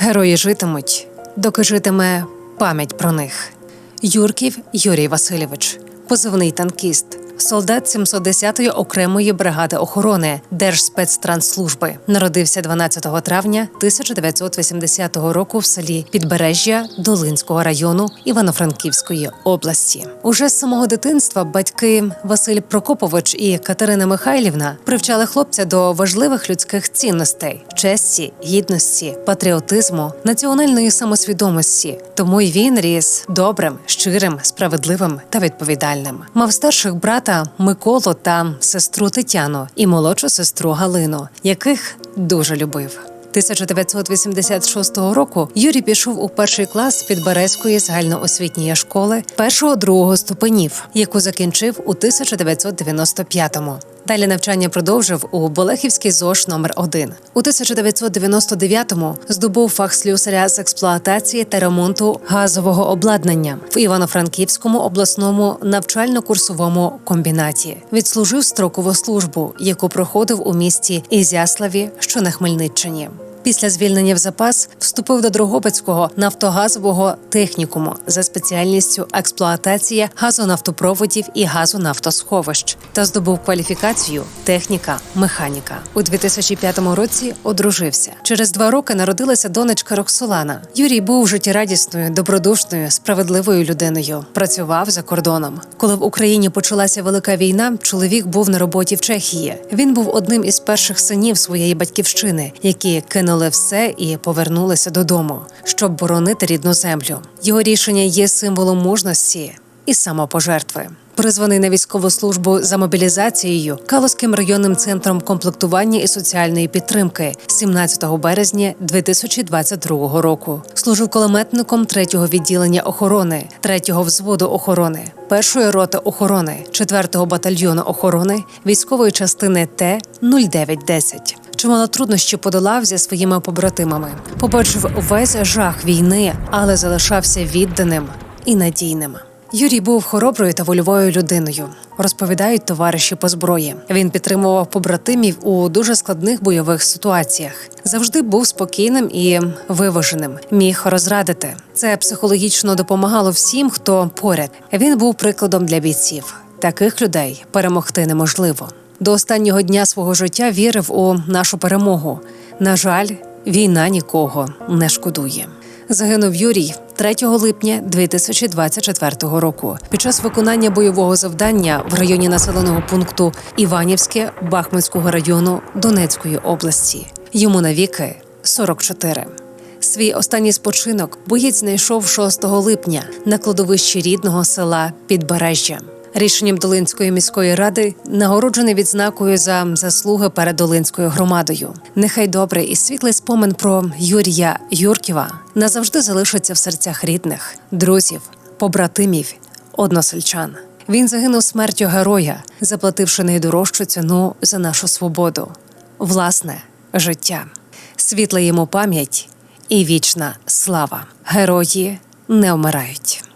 Герої житимуть, доки житиме пам'ять про них. Юрків Юрій Васильович, позивний танкіст, солдат 710-ї окремої бригади охорони Держспецтрансслужби. Народився 12 травня 1980 року в селі Підбережжя Долинського району Івано-Франківської області. Уже з самого дитинства батьки Василь Прокопович і Катерина Михайлівна привчали хлопця до важливих людських цінностей: честі, гідності, патріотизму, національної самосвідомості. Тому й він ріс добрим, щирим, справедливим та відповідальним. Мав старших брата Миколу та сестру Тетяну і молодшу сестру Галину, яких дуже любив. 1986 року Юрій пішов у перший клас Підберезької загальноосвітньої школи першого-другого ступенів, яку закінчив у 1995-му. Далі навчання продовжив у Болехівський ЗОШ номер 1 У 1999-му здобув фах слюсаря з експлуатації та ремонту газового обладнання в Івано-Франківському обласному навчально-курсовому комбінаті. Відслужив строкову службу, яку проходив у місті Ізяславі, що на Хмельниччині. Після звільнення в запас вступив до Дрогобицького нафтогазового технікуму за спеціальністю експлуатація газонафтопроводів і газонафтосховищ та здобув кваліфікацію техніка механіка. У 2005 році одружився. Через два роки народилася донечка Роксолана. Юрій був життєрадісною, добродушною, справедливою людиною. Працював за кордоном. Коли в Україні почалася велика війна, чоловік був на роботі в Чехії. Він був одним із перших синів своєї батьківщини, які кинули все і повернулися додому, щоб боронити рідну землю. Його рішення є символом мужності і самопожертви. Призваний на військову службу за мобілізацією Калузьким районним центром комплектування і соціальної підтримки 17 березня 2022 року. Служив кулеметником 3-го відділення охорони, 3-го взводу охорони, 1-ї роти охорони, 4-го батальйону охорони, військової частини Т 0910 Чимало труднощів подолав зі своїми побратимами. Побачив весь жах війни, але залишався відданим і надійним. Юрій був хороброю та вольовою людиною. Розповідають товариші по зброї. Він підтримував побратимів у дуже складних бойових ситуаціях. Завжди був спокійним і виваженим. Міг розрадити. Це психологічно допомагало всім, хто поряд. Він був прикладом для бійців. Таких людей перемогти неможливо. До останнього дня свого життя вірив у нашу перемогу. На жаль, війна нікого не шкодує. Загинув Юрій 3 липня 2024 року під час виконання бойового завдання в районі населеного пункту Іванівське Бахмутського району Донецької області. Йому навіки 44. Свій останній спочинок боєць знайшов 6 липня на кладовищі рідного села Підбережжя. Рішенням Долинської міської ради нагороджений відзнакою за заслуги перед Долинською громадою. Нехай добрий і світлий спомин про Юрія Юрківа назавжди залишиться в серцях рідних, друзів, побратимів, односельчан. Він загинув смертю героя, заплативши найдорожчу ціну за нашу свободу, власне життя, світла йому пам'ять і вічна слава. Герої не вмирають.